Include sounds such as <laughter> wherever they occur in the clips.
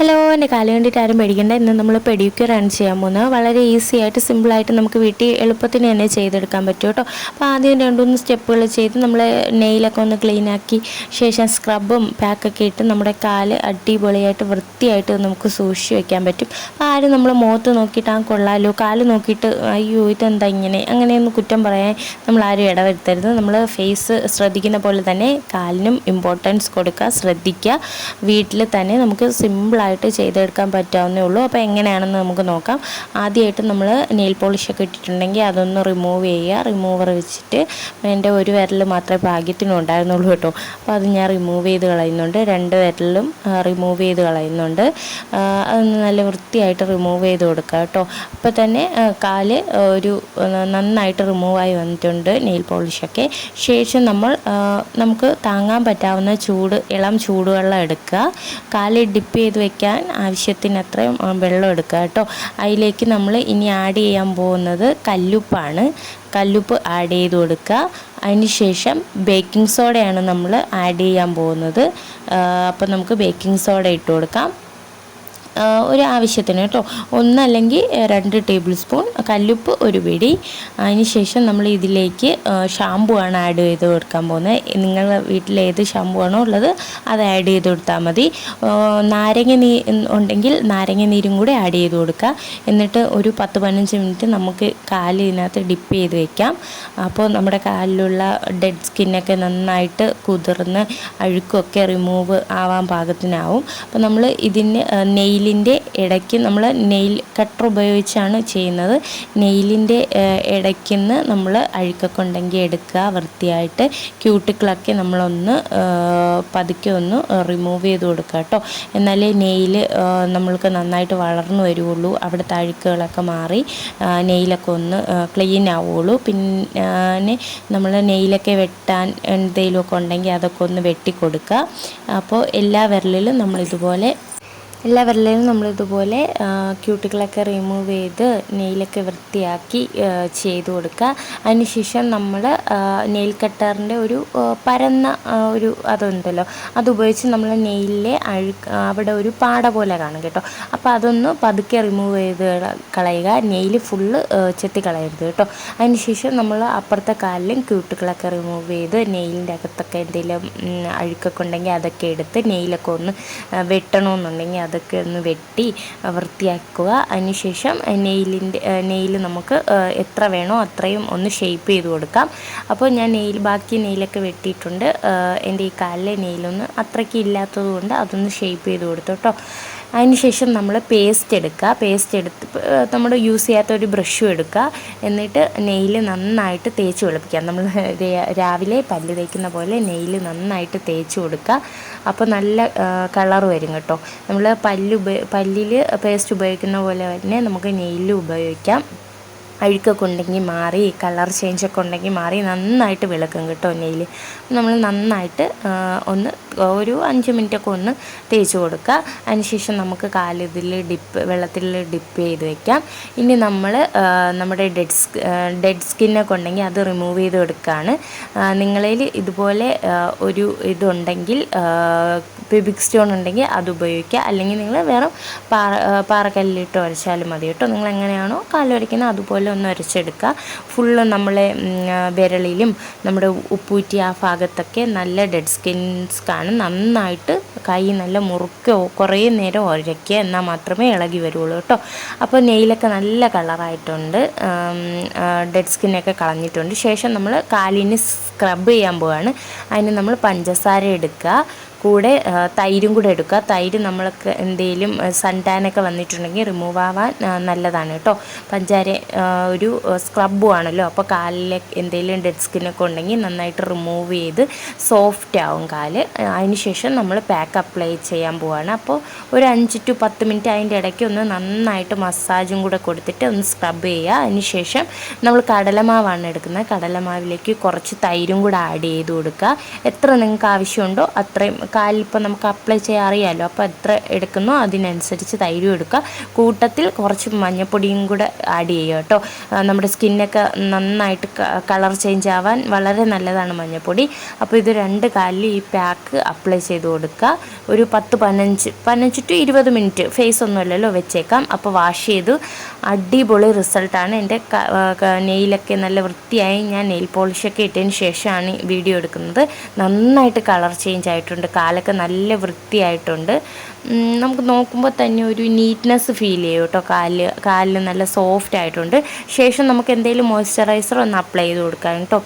Hello എന്റെ കാൽ കണ്ടിട്ട് ആരും പേടിക്കേണ്ട. ഇന്ന് നമ്മൾ പെഡിക്യൂർ ആണ് ചെയ്യാൻ പോകുന്നത് വളരെ ഈസി ആയിട്ട് സിമ്പിളായിട്ട് നമുക്ക് വീട്ടിൽ എളുപ്പത്തിന് തന്നെ ചെയ്തെടുക്കാൻ പറ്റും കേട്ടോ. അപ്പോൾ ആദ്യം രണ്ട് മൂന്ന് സ്റ്റെപ്പുകൾ ചെയ്ത് നമ്മൾ നെയിലൊക്കെ ഒന്ന് ക്ലീൻ ആക്കി ശേഷം സ്ക്രബും പാക്കൊക്കെ ഇട്ട് നമ്മുടെ കാൽ അടിപൊളിയായിട്ട് വൃത്തിയായിട്ട് നമുക്ക് സൂക്ഷിച്ച് വെക്കാൻ പറ്റും. അപ്പോൾ ആരും നമ്മൾ മുഖത്ത് നോക്കിയിട്ട് ആ കൊള്ളാലോ കാൽ നോക്കിയിട്ട് അയ്യോ ഇതെന്താ ഇങ്ങനെ? അങ്ങനെയൊന്നും കുറ്റം പറയാൻ നമ്മൾ ആരും ഇടവരുത്തരുത്. നമ്മൾ ഫേസ് ശ്രദ്ധിക്കുന്ന പോലെ തന്നെ കാലിനും ഇമ്പോർട്ടൻസ് കൊടുക്കുക ശ്രദ്ധിക്കുക. വീട്ടിൽ തന്നെ നമുക്ക് സിമ്പിളായിട്ട് ചെയ്തെടുക്കാൻ പറ്റാവുന്നേ ഉള്ളൂ. അപ്പോൾ എങ്ങനെയാണെന്ന് നമുക്ക് നോക്കാം. ആദ്യമായിട്ട് നമ്മൾ നെയിൽ പോളിഷൊക്കെ ഇട്ടിട്ടുണ്ടെങ്കിൽ അതൊന്ന് റിമൂവ് ചെയ്യുക. റിമൂവർ വെച്ചിട്ട് എന്റെ ഒരു വിരൽ മാത്രമേ ഭാഗ്യത്തിനും ഉണ്ടായിരുന്നുള്ളൂ കേട്ടോ. അപ്പോൾ അത് ഞാൻ റിമൂവ് ചെയ്ത് കളയുന്നുണ്ട്. രണ്ട് വിരലിലും റിമൂവ് ചെയ്ത് കളയുന്നുണ്ട്. അതൊന്ന് നല്ല വൃത്തിയായിട്ട് റിമൂവ് ചെയ്ത് കൊടുക്കുക കേട്ടോ. അപ്പോൾ തന്നെ കാൽ ഒരു നന്നായിട്ട് റിമൂവായി വന്നിട്ടുണ്ട് നെയിൽ പോളിഷൊക്കെ. ശേഷം നമ്മൾ നമുക്ക് താങ്ങാൻ പറ്റാവുന്ന ചൂട് ഇളം ചൂടുവെള്ളം എടുക്കുക. കാൽ ഡിപ്പ് ചെയ്ത് വെക്കാൻ ആവശ്യത്തിനത്രയും വെള്ളം എടുക്കുക കേട്ടോ. അതിലേക്ക് നമ്മൾ ഇനി ആഡ് ചെയ്യാൻ പോകുന്നത് കല്ലുപ്പാണ്. കല്ലുപ്പ് ആഡ് ചെയ്ത് കൊടുക്കുക. അതിനുശേഷം ബേക്കിംഗ് സോഡയാണ് നമ്മൾ ആഡ് ചെയ്യാൻ പോകുന്നത്. അപ്പോൾ നമുക്ക് ബേക്കിംഗ് സോഡ ഇട്ട് കൊടുക്കാം. ഒരു ആവശ്യത്തിന് കേട്ടോ. ഒന്നല്ലെങ്കിൽ രണ്ട് ടേബിൾ സ്പൂൺ കല്ലുപ്പ് ഒരു പിടി. അതിനുശേഷം നമ്മൾ ഇതിലേക്ക് ഷാമ്പു ആണ് ആഡ് ചെയ്ത് കൊടുക്കാൻ പോകുന്നത്. നിങ്ങളുടെ വീട്ടിൽ ഏത് ഷാമ്പു ആണോ ഉള്ളത് അത് ആഡ് ചെയ്ത് കൊടുത്താൽ മതി. നാരങ്ങ നീ ഉണ്ടെങ്കിൽ നാരങ്ങ നീരും കൂടെ ആഡ് ചെയ്ത് കൊടുക്കുക. എന്നിട്ട് ഒരു പത്ത് പതിനഞ്ച് മിനിറ്റ് നമുക്ക് കാൽ ഇതിനകത്ത് ഡിപ്പ് ചെയ്ത് വെക്കാം. അപ്പോൾ നമ്മുടെ കാലിലുള്ള ഡെഡ് സ്കിന്നൊക്കെ നന്നായിട്ട് കുതിർന്ന് അഴുക്കൊക്കെ റിമൂവ് ആവാൻ പാകത്തിനാവും. അപ്പോൾ നമ്മൾ ഇതിന് നെയിലിന്റെ ഇടയ്ക്ക് നമ്മൾ നെയിൽ കട്ടർ ഉപയോഗിച്ചാണ് ചെയ്യുന്നത്. നെയിലിന്റെ ഇടയ്ക്ക് നിന്ന് നമ്മൾ അഴുക്കൊക്കെ എടുക്കുക വൃത്തിയായിട്ട് ക്യൂട്ടിക്കിളൊക്കെ നമ്മളൊന്ന് പതുക്കെ ഒന്ന് റിമൂവ് ചെയ്ത് കൊടുക്കുക കേട്ടോ. എന്നാലേ നെയിൽ നമ്മൾക്ക് നന്നായിട്ട് വളർന്നു വരുള്ളൂ. അവിടുത്തെ അഴുക്കുകളൊക്കെ മാറി നെയിലൊക്കെ ഒന്ന് ക്ലീൻ ആവുള്ളൂ. പിന്നെ നമ്മൾ നെയിലൊക്കെ വെട്ടാൻ എന്തെങ്കിലുമൊക്കെ ഉണ്ടെങ്കിൽ അതൊക്കെ ഒന്ന് വെട്ടിക്കൊടുക്കുക അപ്പോൾ എല്ലാ വിരലിലും നമ്മളിതുപോലെ എല്ലാ വിരലിലും നമ്മളിതുപോലെ ക്യൂട്ടികളൊക്കെ റിമൂവ് ചെയ്ത് നെയിലൊക്കെ വൃത്തിയാക്കി ചെയ്ത് കൊടുക്കുക. അതിനുശേഷം നമ്മൾ നെയിൽ കട്ടറിന്റെ ഒരു പരന്ന ഒരു അതുണ്ടല്ലോ. അതുപയോഗിച്ച് നമ്മൾ നെയിലിലെ അഴുക്ക് അവിടെ ഒരു പാട പോലെ കാണും കേട്ടോ. അപ്പോൾ അതൊന്ന് പതുക്കെ റിമൂവ് ചെയ്ത് കളയുക. നെയിൽ ഫുള്ള് ചെത്തി കളയരുത് കേട്ടോ. അതിനുശേഷം നമ്മൾ അപ്പുറത്തെ കാലിലും ക്യൂട്ടുകളൊക്കെ റിമൂവ് ചെയ്ത് നെയിലിന്റെ അകത്തൊക്കെ എന്തെങ്കിലും അഴുക്കൊക്കെ ഉണ്ടെങ്കിൽ അതൊക്കെ എടുത്ത് നെയിലൊക്കെ ഒന്ന് വെട്ടണമെന്നുണ്ടെങ്കിൽ അതൊക്കെ ഒന്ന് വെട്ടി വൃത്തിയാക്കുക. അതിനുശേഷം നെയിലിന്റെ നെയിൽ നമുക്ക് എത്ര വേണോ അത്രയും ഒന്ന് ഷേപ്പ് ചെയ്ത് കൊടുക്കാം. അപ്പോൾ ഞാൻ നെയിൽ ബാക്കി നെയിലൊക്കെ വെട്ടിയിട്ടുണ്ട്. എന്റെ ഈ കാലിലെ നെയിലൊന്ന് അത്രയ്ക്ക് ഇല്ലാത്തത് കൊണ്ട് അതൊന്ന് ഷേപ്പ് ചെയ്ത് കൊടുത്തു കേട്ടോ. അതിനുശേഷം നമ്മൾ പേസ്റ്റ് എടുക്കുക. പേസ്റ്റ് എടുത്ത് നമ്മൾ യൂസ് ചെയ്യാത്ത ഒരു ബ്രഷും എടുക്കുക. എന്നിട്ട് നെയിൽ നന്നായിട്ട് തേച്ച് വെളുപ്പിക്കുക. നമ്മൾ <laughs> രാവിലെ പല്ല് തേക്കുന്ന പോലെ നെയിൽ നന്നായിട്ട് തേച്ച് കൊടുക്കുക. അപ്പോൾ നല്ല കളർ വരും കേട്ടോ. നമ്മൾ പല്ല് പല്ലിൽ പേസ്റ്റ് ഉപയോഗിക്കുന്ന പോലെ തന്നെ നമുക്ക് നെയിലും ഉപയോഗിക്കാം. അഴുക്കൊക്കെ ഉണ്ടെങ്കിൽ മാറി കളർ ചേഞ്ചൊക്കെ ഉണ്ടെങ്കിൽ മാറി നന്നായിട്ട് വിളക്കും കേട്ടോ നെയിൽ നമ്മൾ നന്നായിട്ട് ഒന്ന് ഒരു അഞ്ച് മിനിറ്റൊക്കെ ഒന്ന് തേച്ച് കൊടുക്കുക. അതിനുശേഷം നമുക്ക് കാലിതിൽ ഡിപ്പ് വെള്ളത്തിൽ ഡിപ്പ് ചെയ്ത് വെക്കാം. ഇനി നമ്മൾ നമ്മുടെ ഡെഡ് ഡെഡ് സ്കിന്നൊക്കെ ഉണ്ടെങ്കിൽ അത് റിമൂവ് ചെയ്ത് കൊടുക്കുകയാണ് നിങ്ങളിൽ ഇതുപോലെ ഒരു ഇതുണ്ടെങ്കിൽ പിബിക് സ്റ്റോൺ ഉണ്ടെങ്കിൽ അത് ഉപയോഗിക്കുക. അല്ലെങ്കിൽ നിങ്ങൾ വേറെ പാറ പാറക്കല്ലിട്ട് ഉരച്ചാലും മതി കേട്ടോ. നിങ്ങൾ എങ്ങനെയാണോ കാലുരയ്ക്കുന്നത് അതുപോലെ ഒന്ന് ഉരച്ചെടുക്കുക ഫുള്ള് നമ്മളെ വിരളിലും നമ്മുടെ ഉപ്പൂറ്റി ആ ഭാഗത്തൊക്കെ നല്ല ഡെഡ് സ്കിൻസ് കാണും. നന്നായിട്ട് കൈ നല്ല മുറുക്കോ കുറേ നേരം ഉരയ്ക്കുക എന്നാൽ മാത്രമേ ഇളകി വരുള്ളൂ കേട്ടോ. അപ്പോൾ നെയിലൊക്കെ നല്ല കളറായിട്ടുണ്ട്. ഡെഡ് സ്കിന്നൊക്കെ കളഞ്ഞിട്ടുണ്ട്. ശേഷം നമ്മൾ കാലിന് സ്ക്രബ് ചെയ്യാൻ പോവാണ്. അതിന് നമ്മൾ പഞ്ചസാര എടുക്കുക. കൂടെ തൈരും കൂടെ എടുക്കുക. തൈര് നമ്മൾക്ക് എന്തെങ്കിലും സൺടാനൊക്കെ വന്നിട്ടുണ്ടെങ്കിൽ റിമൂവ് ആവാൻ നല്ലതാണ് കേട്ടോ. പഞ്ചാര ഒരു സ്ക്രബും ആണല്ലോ. അപ്പോൾ കാലിലെ എന്തെങ്കിലും ഡെഡ് സ്കിന്നൊക്കെ ഉണ്ടെങ്കിൽ നന്നായിട്ട് റിമൂവ് ചെയ്ത് സോഫ്റ്റ് ആവും കാൽ. അതിനുശേഷം നമ്മൾ പാക്ക് അപ്ലൈ ചെയ്യാൻ പോവാണ്. അപ്പോൾ ഒരു അഞ്ച് ടു പത്ത് മിനിറ്റ് അതിന്റെ ഇടയ്ക്ക് ഒന്ന് നന്നായിട്ട് മസാജും കൂടെ കൊടുത്തിട്ട് ഒന്ന് സ്ക്രബ് ചെയ്യുക. അതിനുശേഷം നമ്മൾ കടലമാവാണ് എടുക്കുന്നത്. കടലമാവിലേക്ക് കുറച്ച് തൈരും കൂടെ ആഡ് ചെയ്ത് കൊടുക്കുക. എത്ര നിങ്ങൾക്ക് ആവശ്യമുണ്ടോ അത്രയും കാലിലിപ്പോൾ നമുക്ക് അപ്ലൈ ചെയ്യാൻ അറിയാമല്ലോ അപ്പോൾ എത്ര എടുക്കുന്നോ അതിനനുസരിച്ച് തൈരും എടുക്കുക. കൂട്ടത്തിൽ കുറച്ച് മഞ്ഞപ്പൊടിയും കൂടെ ആഡ് ചെയ്യുക കേട്ടോ. നമ്മുടെ സ്കിന്നൊക്കെ നന്നായിട്ട് കളർ ചേഞ്ച് ആവാൻ വളരെ നല്ലതാണ് മഞ്ഞപ്പൊടി. അപ്പോൾ ഇത് രണ്ട് കാലിൽ ഈ പാക്ക് അപ്ലൈ ചെയ്ത് കൊടുക്കുക. ഒരു പത്ത് പതിനഞ്ച് പതിനഞ്ച് ടു ഇരുപത് മിനിറ്റ് ഫേസ് ഒന്നുമല്ലല്ലോ വെച്ചേക്കാം. അപ്പോൾ വാഷ് ചെയ്തു. അടിപൊളി റിസൾട്ടാണ് എന്റെ നെയിലൊക്കെ നല്ല വൃത്തിയായി ഞാൻ നെയിൽ പോളിഷൊക്കെ ഇട്ടതിന് ശേഷമാണ് വീഡിയോ എടുക്കുന്നത്. നന്നായിട്ട് കളർ ചേഞ്ച് ആയിട്ടുണ്ട്. കാലൊക്കെ നല്ല വൃത്തിയായിട്ടുണ്ട്. നമുക്ക് നോക്കുമ്പോൾ തന്നെ ഒരു നീറ്റ്നെസ് ഫീൽ ചെയ്യും കേട്ടോ. കാൽ കാലിൽ നല്ല സോഫ്റ്റ് ആയിട്ടുണ്ട്. ശേഷം നമുക്ക് എന്തെങ്കിലും മോയ്സ്ചറൈസർ ഒന്ന് അപ്ലൈ ചെയ്ത് കൊടുക്കാം കേട്ടോ.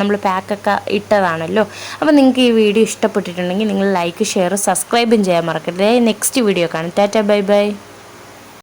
നമ്മൾ പാക്കൊക്കെ ഇട്ടതാണല്ലോ. അപ്പോൾ നിങ്ങൾക്ക് ഈ വീഡിയോ ഇഷ്ടപ്പെട്ടിട്ടുണ്ടെങ്കിൽ നിങ്ങൾ ലൈക്ക് ഷെയർ സബ്സ്ക്രൈബും ചെയ്യാൻ മറക്കരുത്. നെക്സ്റ്റ് വീഡിയോ കാണാം. Tata bye bye